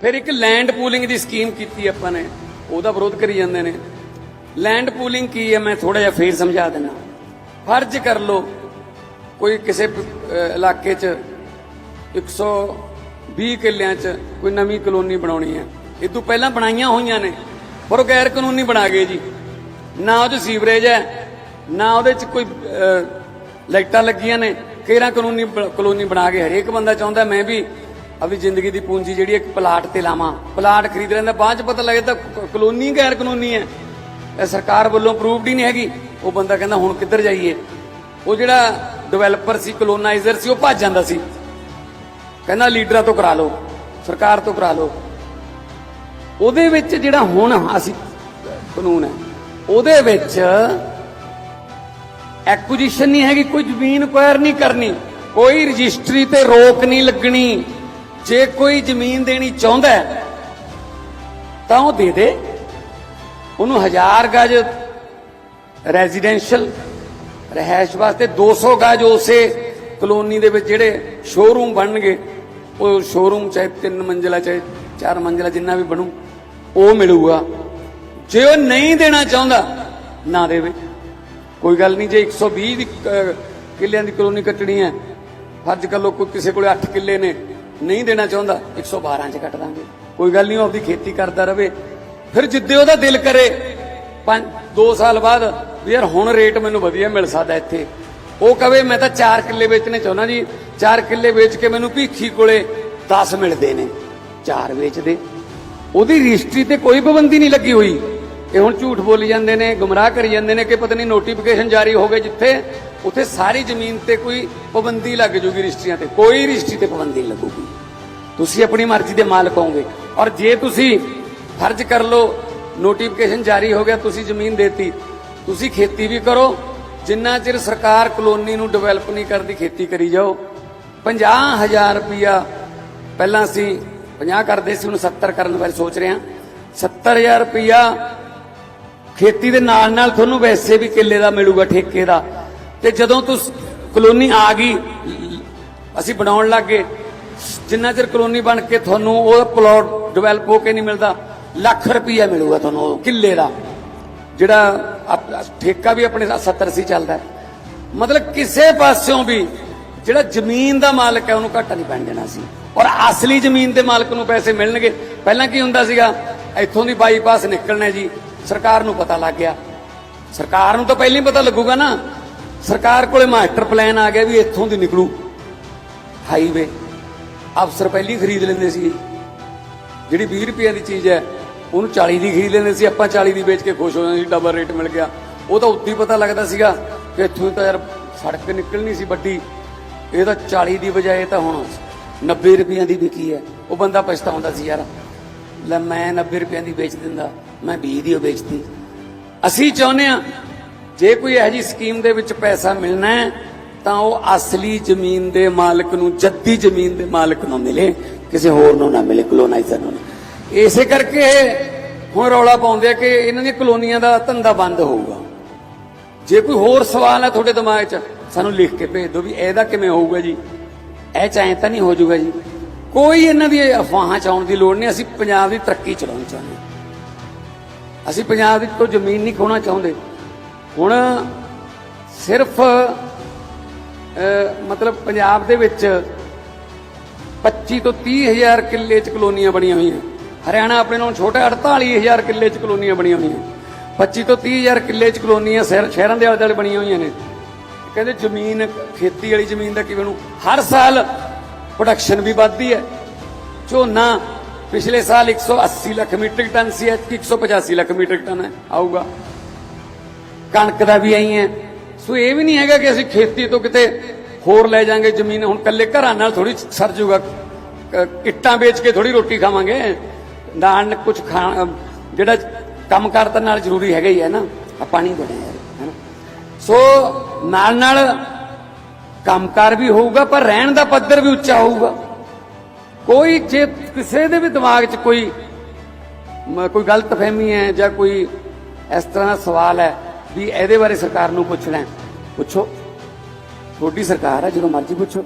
ਫਿਰ ਇੱਕ land pooling ਦੀ scheme ਕੀਤੀ ਆਪਾਂ ਨੇ, ਉਹਦਾ ਵਿਰੋਧ ਕਰੀ ਜਾਂਦੇ ਨੇ। ਲੈਂਡ ਪੂਲਿੰਗ ਕੀ ਹੈ, ਮੈਂ ਥੋੜਾ ਜਿਹਾ ਫੇਰ ਸਮਝਾ ਦੇਣਾ ਫਰਜ਼ ਕਰ ਲਓ, ਕੋਈ ਕਿਸੇ ਇਲਾਕੇ 'ਚ 120 ਕਿੱਲਿਆਂ 'ਚ ਕੋਈ ਨਵੀਂ ਕਲੋਨੀ ਬਣਾਉਣੀ ਹੈ। ਇਹ ਤੋਂ ਪਹਿਲਾਂ ਬਣਾਈਆਂ ਹੋਈਆਂ ਨੇ, ਪਰ ਉਹ ਗੈਰ ਕਾਨੂੰਨੀ ਬਣਾ ਗਏ ਜੀ। ਨਾ ਉਹ 'ਚ ਸੀਵਰੇਜ ਹੈ, ਨਾ ਉਹਦੇ 'ਚ ਕੋਈ ਲਾਈਟਾਂ ਲੱਗੀਆਂ ਨੇ ਕੇਰਾ ਕਾਨੂੰਨੀ ਕਲੋਨੀ ਬਣਾ ਕੇ ਹਰੇਕ ਬੰਦਾ ਚਾਹੁੰਦਾ, ਮੈਂ ਵੀ ਆਪਣੀ ਜ਼ਿੰਦਗੀ ਦੀ ਪੂੰਜੀ ਜਿਹੜੀ ਇੱਕ ਪਲਾਟ ਤੇ ਲਾਵਾਂ। ਪਲਾਟ ਖਰੀਦ ਲੈਂਦਾ, ਬਾਅਦ 'ਚ ਪਤਾ ਲੱਗਦਾ ਕ- ਕਲੋਨੀ ਗੈਰ ਕਾਨੂੰਨੀ ਹੈ। ਇਹ ਸਰਕਾਰ ਵੱਲੋਂ ਅਪਰੂਵਡ ਹੀ ਨਹੀਂ ਹੈਗੀ। ਉਹ ਬੰਦਾ ਕਹਿੰਦਾ ਹੁਣ ਕਿੱਧਰ ਜਾਈਏ? ਉਹ ਜਿਹੜਾ ਡਿਵੈਲਪਰ ਸੀ ਕਲੋਨਾਈਜ਼ਰ ਸੀ, ਉਹ ਭੱਜ ਜਾਂਦਾ ਸੀ। ਕਹਿੰਦਾ ਲੀਡਰਾਂ ਤੋਂ ਕਰਾ ਲਓ, ਸਰਕਾਰ ਤੋਂ ਕਰਾ ਲਓ। ਉਹਦੇ ਵਿੱਚ ਜਿਹੜਾ ਹੁਣ ਅਸੀਂ, ਕਾਨੂੰਨ ਹੈ, ਉਹਦੇ ਵਿੱਚ ਐਕੁਜੀਸ਼ਨ ਨਹੀਂ ਹੈਗੀ, ਕੋਈ ਜ਼ਮੀਨ ਅਕਵਾਇਰ ਨਹੀਂ ਕਰਨੀ। ਕੋਈ ਰਜਿਸਟਰੀ ਤੇ ਰੋਕ ਨਹੀਂ ਲੱਗਣੀ। ਜੇ ਕੋਈ ਜ਼ਮੀਨ ਦੇਣੀ ਚਾਹੁੰਦਾ ਹੈ, ਤਾਂ ਉਹ ਦੇ ਦੇ। ਉਹਨੂੰ ਹਜ਼ਾਰ ਗਜ ਰੈਜ਼ੀਡੈਂਸ਼ੀਅਲ ਰਹਿائش ਵਾਸਤੇ 200 ਗਜ ਉਸੇ ਕਲੋਨੀ ਦੇ ਵਿੱਚ ਜਿਹੜੇ ਸ਼ੋਰੂਮ ਬਣਨਗੇ, ਉਹ ਸ਼ੋਰੂਮ ਚਾਹੇ ਤਿੰਨ ਮੰਜ਼ਲਾ, ਚਾਹੇ ਚਾਰ ਮੰਜ਼ਲਾ ਜਿੰਨਾ ਵੀ ਬਣੂ, ਉਹ ਮਿਲੂਗਾ। ਜੇ ਉਹ ਨਹੀਂ ਦੇਣਾ ਚਾਹੁੰਦਾ, ਨਾ ਦੇਵੇ। ਕੋਈ ਗੱਲ ਨਹੀਂ, ਜੇ 120 ਦੀ ਕਿੱਲਿਆਂ ਦੀ ਕਲੋਨੀ ਕੱਟਣੀ ਹੈ, ਫਰਜ਼ ਕਰ ਲੋ ਕੋਈ ਕਿਸੇ ਕੋਲੇ 8 ਕਿੱਲੇ ਨੇ ਨਹੀਂ ਦੇਣਾ ਚਾਹੁੰਦਾ 112 ਚ ਕੱਟ ਦਾਂਗੇ। ਕੋਈ ਗੱਲ ਨਹੀਂ, ਉਹ ਆਪਦੀ ਖੇਤੀ ਕਰਦਾ ਰਵੇ। ਫਿਰ ਜਿੱਦੇ ਉਹਦਾ ਦਿਲ ਕਰੇ 5 2 ਸਾਲ ਬਾਅਦ, ਵੀ ਯਾਰ ਹੁਣ ਰੇਟ ਮੈਨੂੰ ਵਧੀਆ ਮਿਲ ਸਕਦਾ ਇੱਥੇ। ਉਹ ਕਵੇ, ਮੈਂ ਤਾਂ 4 ਕਿੱਲੇ ਵੇਚਣੇ ਚਾਹੁੰਦਾ ਜੀ। 4 ਕਿੱਲੇ ਵੇਚ ਕੇ ਮੈਨੂੰ ਭੀਖੀ ਕੋਲੇ 10 ਮਿਲਦੇ ਨੇ। 4 ਵੇਚਦੇ ਉਹਦੀ ਰਜਿਸਟਰੀ ਤੇ ਕੋਈ ਪਾਬੰਦੀ ਨਹੀਂ ਲੱਗੀ ਹੋਈ। ਇਹ ਹੁਣ ਝੂਠ ਬੋਲੀ ਜਾਂਦੇ ਨੇ, ਗੁੰਮਰਾਹ ਕਰੀ ਜਾਂਦੇ ਨੇ ਕਿ ਪਤਾ ਨਹੀਂ ਨੋਟੀਫਿਕੇਸ਼ਨ ਜਾਰੀ ਹੋ ਗਏ ਜਿੱਥੇ। ਉੱਥੇ ਸਾਰੀ ਜ਼ਮੀਨ ਤੇ ਕੋਈ ਪਾਬੰਦੀ ਲੱਗ ਜੂਗੀ ਰਜਿਸਟਰੀਆਂ ਤੇ, ਕੋਈ ਰਜਿਸਟਰੀ ਤੇ ਪਾਬੰਦੀ ਲੱਗੂਗੀ। ਤੁਸੀਂ ਆਪਣੀ ਮਰਜ਼ੀ ਦੇ ਮਾਲਕ ਹੋਵੋਗੇ। ਔਰ ਜੇ ਤੁਸੀਂ ਫਰਜ਼ ਕਰ ਲਓ ਨੋਟੀਫਿਕੇਸ਼ਨ ਜਾਰੀ ਹੋ ਗਿਆ, ਤੁਸੀਂ ਜ਼ਮੀਨ ਦੇਤੀ, ਤੁਸੀਂ ਖੇਤੀ ਵੀ ਕਰੋ, ਜਿੰਨਾ ਚਿਰ ਸਰਕਾਰ ਕਲੋਨੀ ਨੂੰ ਡਿਵੈਲਪ ਨਹੀਂ ਕਰਦੀ, ਖੇਤੀ ਕਰੀ ਜਾਓ। 50000 ਰੁਪਇਆ ਪਹਿਲਾਂ ਅਸੀਂ 50 ਕਰਦੇ ਸੀ, ਹੁਣ 70 ਕਰਨ ਬਾਰੇ ਸੋਚ ਰਹੇ ਹਾਂ। 70000 ਰੁਪਇਆ ਖੇਤੀ ਦੇ ਨਾਲ ਨਾਲ ਤੁਹਾਨੂੰ ਵੈਸੇ ਵੀ ਕਿੱਲੇ ਦਾ ਮਿਲੂਗਾ, ਠੇਕੇ ਦਾ। ਤੇ ਜਦੋਂ ਤੁਸੀਂ ਕਲੋਨੀ ਆ ਗਈ, ਅਸੀਂ ਬਣਾਉਣ ਲੱਗੇ ਜਿੰਨਾ ਚਿਰ ਕਲੋਨੀ ਬਣ ਕੇ ਤੁਹਾਨੂੰ ਉਹ ਪਲਾਟ ਡਿਵੈਲਪ ਹੋ ਕੇ ਨਹੀਂ ਮਿਲਦਾ, ਲੱਖ ਰੁਪਈਆ ਮਿਲੂਗਾ ਤੁਹਾਨੂੰ ਕਿੱਲੇ ਦਾ। ਜਿਹੜਾ ਠੇਕਾ ਵੀ ਆਪਣੇ 70 ਸੀ ਚੱਲਦਾ ਮਤਲਬ ਕਿਸੇ ਪਾਸਿਓਂ ਵੀ ਜਿਹੜਾ ਜ਼ਮੀਨ ਦਾ ਮਾਲਕ ਹੈ, ਉਹਨੂੰ ਘਾਟਾ ਨਹੀਂ ਪੈਣ ਦੇਣਾ ਸੀ। ਔਰ ਅਸਲੀ ਜ਼ਮੀਨ ਦੇ ਮਾਲਕ ਨੂੰ ਪੈਸੇ ਮਿਲਣਗੇ। ਪਹਿਲਾਂ ਕੀ ਹੁੰਦਾ ਸੀਗਾ, ਇੱਥੋਂ ਦੀ ਬਾਈਪਾਸ ਨਿਕਲਣਾ ਜੀ, ਸਰਕਾਰ ਨੂੰ ਪਤਾ ਲੱਗ ਗਿਆ। ਸਰਕਾਰ ਨੂੰ ਤਾਂ ਪਹਿਲਾਂ ਹੀ ਪਤਾ ਲੱਗੂਗਾ ਨਾ। ਸਰਕਾਰ ਕੋਲੇ ਮਾਸਟਰ ਪਲਾਨ ਆ ਗਿਆ ਵੀ ਇੱਥੋਂ ਦੀ ਨਿਕਲੂ। ਹਾਈਵੇ ਅਫਸਰ ਪਹਿਲੀ ਖਰੀਦ ਲੈਂਦੇ ਸੀ। ਜਿਹੜੀ 20 ਰੁਪਏ ਦੀ ਚੀਜ਼ ਹੈ, ਉਹਨੂੰ 40 ਦੀ ਖਰੀਦ ਲੈਂਦੇ ਸੀ। ਆਪਾਂ 40 ਦੀ ਵੇਚ ਕੇ ਖੁਸ਼ ਹੋ ਜਾਂਦੇ ਸੀ ਡਬਲ ਰੇਟ ਮਿਲ ਗਿਆ। ਉਹ ਤਾਂ ਉੱਦੀ ਪਤਾ ਲੱਗਦਾ ਸੀਗਾ ਕਿ ਇੱਥੋਂ ਤਾਂ ਯਾਰ ਸੜਕ ਨਿਕਲਣੀ ਸੀ ਵੱਡੀ। ਇਹ ਤਾਂ 40 ਦੀ ਬਜਾਏ ਤਾਂ ਹੁਣ 90 ਰੁਪਈਆਂ ਦੀ ਵਿਕੀ ਹੈ। ਉਹ ਬੰਦਾ ਪਛਤਾਉਂਦਾ ਸੀ, ਯਾਰ। ਲੈ ਮੈਂ 90 ਰੁਪਈਆਂ ਦੀ ਵੇਚ ਦਿੰਦਾ। ਮੈਂ 20 ਦੀ ਉਹ ਵੇਚਦੀ ਅਸੀਂ ਚਾਹੁੰਦੇ ਆ ਜੇ ਕੋਈ ਇਹੋ ਜੀ ਸਕੀਮ ਦੇ ਵਿੱਚ ਪੈਸਾ ਮਿਲਣਾ ਹੈ, ਤਾਂ ਉਹ ਅਸਲੀ ਜ਼ਮੀਨ ਦੇ ਮਾਲਕ ਨੂੰ, ਜੱਦੀ ਜ਼ਮੀਨ ਦੇ ਮਾਲਕ ਨੂੰ ਮਿਲੇ, ਕਿਸੇ ਹੋਰ ਨੂੰ ਨਾ ਮਿਲੇ ਕਲੋਨਾਈਜ਼ਰ ਨੂੰ ਇਸੇ ਕਰਕੇ ਹੁਣ ਰੌਲਾ ਪਾਉਂਦੇ ਆ ਕਿ ਇਹਨਾਂ ਦੀਆਂ ਕਲੋਨੀਆਂ ਦਾ ਧੰਦਾ ਬੰਦ ਹੋਊਗਾ। ਜੇ ਕੋਈ ਹੋਰ ਸਵਾਲ ਹੈ ਤੁਹਾਡੇ ਦਿਮਾਗ 'ਚ, ਸਾਨੂੰ ਲਿਖ ਕੇ ਭੇਜ ਦਿਓ ਵੀ ਇਹਦਾ ਕਿਵੇਂ ਹੋਊਗਾ ਜੀ। ਇਹ ਚਾਹੇ ਤਾਂ ਨਹੀਂ ਹੋ ਜਾਊਗਾ ਜੀ। ਕੋਈ ਇਹਨਾਂ ਦੀ ਅਫਵਾਹਾਂ ਚਾਉਣ ਦੀ ਲੋੜ ਨਹੀਂ, ਅਸੀਂ ਪੰਜਾਬ ਦੀ ਤਰੱਕੀ ਚਲਾਉਣੀ ਚਾਹੁੰਦੇ ਅਸੀਂ ਪੰਜਾਬ ਦੀ ਤੋਂ ਜ਼ਮੀਨ ਨਹੀਂ ਖੋਣਾ ਚਾਹੁੰਦੇ। ਹੁਣ ਸਿਰਫ ਮਤਲਬ ਪੰਜਾਬ ਦੇ ਵਿੱਚ 25 ਤੋਂ 30 ਹਜ਼ਾਰ ਕਿੱਲੇ ਚ ਕਲੋਨੀਆਂ ਬਣੀਆਂ ਹੋਈਆਂ। ਹਰਿਆਣਾ ਆਪਣੇ ਨਾਲੋਂ ਛੋਟਾ 48 ਹਜ਼ਾਰ ਕਿੱਲੇ ਚ ਕਲੋਨੀਆਂ ਬਣੀਆਂ ਹੋਈਆਂ। 25 ਤੋਂ 30 ਹਜ਼ਾਰ ਕਿੱਲੇ ਚ ਕਲੋਨੀਆਂ ਸ਼ਹਿਰ- ਸ਼ਹਿਰਾਂ ਦੇ ਆਲੇ ਦੁਆਲੇ ਬਣੀਆਂ ਹੋਈਆਂ ਨੇ। ਕਹਿੰਦੇ ਜ਼ਮੀਨ, ਖੇਤੀ ਵਾਲੀ ਜ਼ਮੀਨ ਦਾ ਕਿਵੇਂ ਨੂੰ ਹਰ ਸਾਲ ਪ੍ਰੋਡਕਸ਼ਨ ਵੀ ਵੱਧਦੀ ਹੈ। ਝੋਨਾ ਪਿਛਲੇ ਸਾਲ 180 ਲੱਖ ਮੀਟ੍ਰਿਕ ਟਨ ਸੀ, ਐਤਕੀ 185 ਲੱਖ ਮੀਟ੍ਰਿਕ ਟਨ ਹੈ ਆਊਗਾ। ਕਣਕ ਦਾ ਵੀ ਆਈ ਹੈ ਸੋ ਇਹ ਵੀ ਨਹੀਂ ਹੈਗਾ ਕਿ ਅਸੀਂ ਖੇਤੀ ਤੋਂ ਕਿਤੇ ਹੋਰ ਲੈ ਜਾਾਂਗੇ ਜ਼ਮੀਨ, ਹੁਣ ਕੱਲੇ ਘਰਾਂ ਨਾਲ ਥੋੜੀ ਸਰ ਜੂਗਾ। ਕ- ਇੱਟਾਂ ਵੇਚ ਕੇ ਥੋੜੀ ਰੋਟੀ ਖਾਵਾਂਗੇ। ਨਾਲ ਕੁਝ ਖਾ ਜਿਹੜਾ ਕੰਮ ਕਰਤਾ ਨਾਲ ਜ਼ਰੂਰੀ ਹੈਗਾ ਹੀ ਹੈ ਨਾ। ਆ ਪਾਣੀ ਬੜਾ ਯਾਰ ਹੈਨਾ ਸੋ ਨਾਲ ਨਾਲ ਕੰਮਕਾਰ ਵੀ ਹੋਊਗਾ, ਪਰ ਰਹਿਣ ਦਾ ਪੱਧਰ ਵੀ ਉੱਚਾ ਹੋਊਗਾ। ਕੋਈ ਜੇ ਕਿਸੇ ਦੇ ਵੀ ਦਿਮਾਗ 'ਚ ਕੋਈ ਕੋਈ ਗਲਤ ਫਹਿਮੀ ਹੈ ਜਾਂ ਕੋਈ ਇਸ ਤਰ੍ਹਾਂ ਦਾ ਸਵਾਲ ਹੈ ਵੀ ਇਹਦੇ ਬਾਰੇ ਸਰਕਾਰ ਨੂੰ ਪੁੱਛਣਾ ਹੈ, ਪੁੱਛੋ। ਤੁਹਾਡੀ ਸਰਕਾਰ ਹੈ ਜਦੋਂ ਮਰਜ਼ੀ ਪੁੱਛੋ।